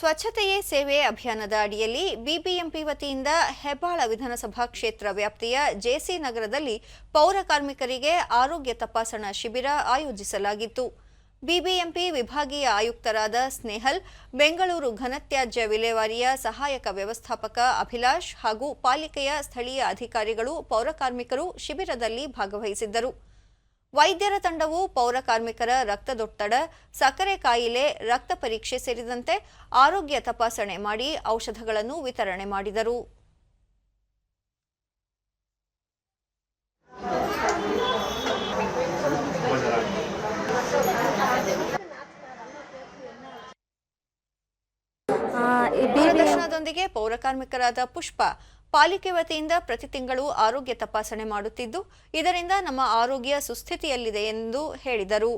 ಸ್ವಚ್ಛತೆಯೇ ಸೇವೆ ಅಭಿಯಾನದ ಅಡಿಯಲ್ಲಿ ಬಿಬಿಎಂಪಿ ವತಿಯಿಂದ ಹೆಬ್ಬಾಳ ವಿಧಾನಸಭಾ ಕ್ಷೇತ್ರ ವ್ಯಾಪ್ತಿಯ ಜೆಸಿ ನಗರದಲ್ಲಿ ಪೌರ ಕಾರ್ಮಿಕರಿಗೆ ಆರೋಗ್ಯ ತಪಾಸಣಾ ಶಿಬಿರ ಆಯೋಜಿಸಲಾಗಿತ್ತು. ಬಿಬಿಎಂಪಿ ವಿಭಾಗೀಯ ಆಯುಕ್ತರಾದ ಸ್ನೇಹಲ್, ಬೆಂಗಳೂರು ಘನತ್ಯಾಜ್ಯ ವಿಲೇವಾರಿಯ ಸಹಾಯಕ ವ್ಯವಸ್ಥಾಪಕ ಅಭಿಲಾಷ್ ಹಾಗೂ ಪಾಲಿಕೆಯ ಸ್ಥಳೀಯ ಅಧಿಕಾರಿಗಳು ಪೌರಕಾರ್ಮಿಕರು ಶಿಬಿರದಲ್ಲಿ ಭಾಗವಹಿಸಿದ್ದರು. ವೈದ್ಯರ ತಂಡವು ಪೌರ ಕಾರ್ಮಿಕರ ರಕ್ತದೊತ್ತಡ ಸಕ್ಕರೆ ಕಾಯಿಲೆ ರಕ್ತ ಪರೀಕ್ಷೆ ಸೇರಿದಂತೆ ಆರೋಗ್ಯ ತಪಾಸಣೆ ಮಾಡಿ ಔಷಧಗಳನ್ನು ವಿತರಣೆ ಮಾಡಿದರು. ದೂರದರ್ಶನದೊಂದಿಗೆ ಪೌರಕಾರ್ಮಿಕರಾದ ಪುಷ್ಪ ಪಾಲಿಕೆ ವತಿಯಿಂದ ಪ್ರತಿ ತಿಂಗಳು ಆರೋಗ್ಯ ತಪಾಸಣೆ ಮಾಡುತ್ತಿದ್ದು ಇದರಿಂದ ನಮ್ಮ ಆರೋಗ್ಯ ಸುಸ್ಥಿತಿಯಲ್ಲಿದೆ ಎಂದು ಹೇಳಿದರು.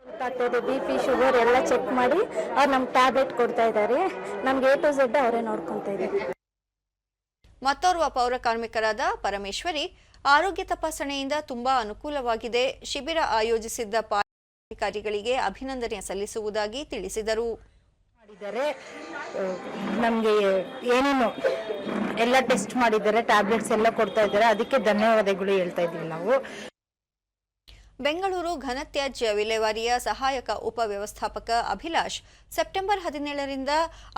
ಬಿಪಿ ಇದೆ ಬಿ ಪಿ ಶುಗರ್ ಎಲ್ಲ ಚೆಕ್ ಮಾಡಿ ಅವ್ರು ನಮ್ಗೆ ಟ್ಯಾಬ್ಲೆಟ್ ಕೊಡ್ತಾ ಇದ್ದಾರೆ ನಮ್ಗೆ ಎ ಟು ಝೆಡ್ ಅವರೇ ನೋಡ್ಕೊತಾ ಇದ್ದಾರೆ ಮತ್ತೋರ್ವ ಪೌರ ಕಾರ್ಮಿಕರಾದ ಪರಮೇಶ್ವರಿ ಆರೋಗ್ಯ ತಪಾಸಣೆಯಿಂದ ತುಂಬಾ ಅನುಕೂಲವಾಗಿದೆ. ಶಿಬಿರ ಆಯೋಜಿಸಿದ್ದ ಪಾಲಿಕೆ ಅಧಿಕಾರಿಗಳಿಗೆ ಅಭಿನಂದನೆ ಸಲ್ಲಿಸುವುದಾಗಿ ತಿಳಿಸಿದರು. ಮಾಡಿದ್ದಾರೆ ನಮಗೆ ಏನೇನು ಎಲ್ಲ ಟೆಸ್ಟ್ ಮಾಡಿದ್ದಾರೆ, ಟ್ಯಾಬ್ಲೆಟ್ಸ್ ಎಲ್ಲ ಕೊಡ್ತಾ ಇದ್ದಾರೆ, ಅದಕ್ಕೆ ಧನ್ಯವಾದಗಳು ಹೇಳ್ತಾ ಇದ್ದೀವಿ ನಾವು. ಬೆಂಗಳೂರು ಘನತ್ಯಾಜ್ಯ ವಿಲೇವಾರಿಯ ಸಹಾಯಕ ಉಪವ್ಯವಸ್ಥಾಪಕ ಅಭಿಲಾಷ್ ಸೆಪ್ಟೆಂಬರ್ ಹದಿನೇಳರಿಂದ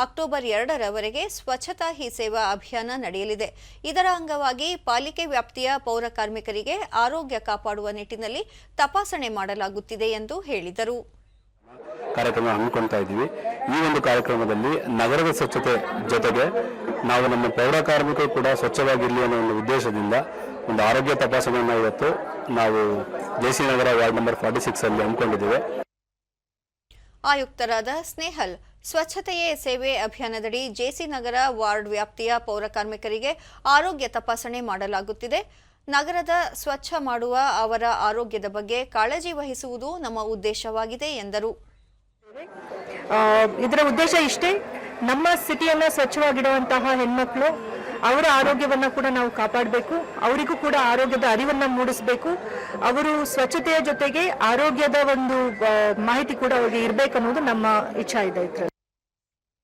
ಅಕ್ಟೋಬರ್ ಎರಡರವರೆಗೆ ಸ್ವಚ್ಛತಾ ಹಿ ಸೇವಾ ಅಭಿಯಾನ ನಡೆಯಲಿದೆ. ಇದರ ಅಂಗವಾಗಿ ಪಾಲಿಕೆ ವ್ಯಾಪ್ತಿಯ ಪೌರ ಕಾರ್ಮಿಕರಿಗೆ ಆರೋಗ್ಯ ಕಾಪಾಡುವ ನಿಟ್ಟಿನಲ್ಲಿ ತಪಾಸಣೆ ಮಾಡಲಾಗುತ್ತಿದೆ ಎಂದು ಹೇಳಿದರು. ಕಾರ್ಯಕ್ರಮ ಹಮ್ಮಿಕೊಳ್ತಾ ಇದ್ದೀವಿ. ಈ ಒಂದು ಕಾರ್ಯಕ್ರಮದಲ್ಲಿ ನಗರದ ಸ್ವಚ್ಛತೆ ಜೊತೆಗೆ ನಾವು ನಮ್ಮ ಪೌರ ಕಾರ್ಮಿಕರು ಕೂಡ ಸ್ವಚ್ಛವಾಗಿರಲಿ ಅನ್ನೋ ಒಂದು ಉದ್ದೇಶದಿಂದ ಒಂದು ಆರೋಗ್ಯ ತಪಾಸಣೆಯನ್ನು ಇವತ್ತು ನಾವು JC Nagar ward number forty six ಅಲ್ಲಿ ಹಮ್ಮಿಕೊಂಡಿದ್ದೇವೆ. ಆಯುಕ್ತರಾದ ಸ್ನೇಹಲ್, ಸ್ವಚ್ಛತೆಯೇ ಸೇವೆ ಅಭಿಯಾನದಡಿ ಜೆಸಿ ನಗರ ವಾರ್ಡ್ ವ್ಯಾಪ್ತಿಯ ಪೌರ ಕಾರ್ಮಿಕರಿಗೆ ಆರೋಗ್ಯ ತಪಾಸಣೆ ಮಾಡಲಾಗುತ್ತಿದೆ. ನಗರದ ಸ್ವಚ್ಛ ಮಾಡುವ ಅವರ ಆರೋಗ್ಯದ ಬಗ್ಗೆ ಕಾಳಜಿ ವಹಿಸುವುದು ನಮ್ಮ ಉದ್ದೇಶವಾಗಿದೆ ಎಂದರು. ಇದರ ಉದ್ದೇಶ ಇಷ್ಟೇ, ನಮ್ಮ ಸಿಟಿಯನ್ನ ಸ್ವಚ್ಛವಾಗಿಡುವಂತಹ ಹೆಣ್ಮಕ್ಳು ಅವರ ಆರೋಗ್ಯವನ್ನ ಕೂಡ ನಾವು ಕಾಪಾಡಬೇಕು, ಅವರಿಗೂ ಕೂಡ ಆರೋಗ್ಯದ ಅರಿವನ್ನ ಮೂಡಿಸಬೇಕು, ಅವರು ಸ್ವಚ್ಛತೆಯ ಜೊತೆಗೆ ಆರೋಗ್ಯದ ಒಂದು ಮಾಹಿತಿ ಕೂಡ ಅವರಿಗೆ ಇರಬೇಕನ್ನೋದು ನಮ್ಮ ಇಚ್ಛಾ ಇದೆ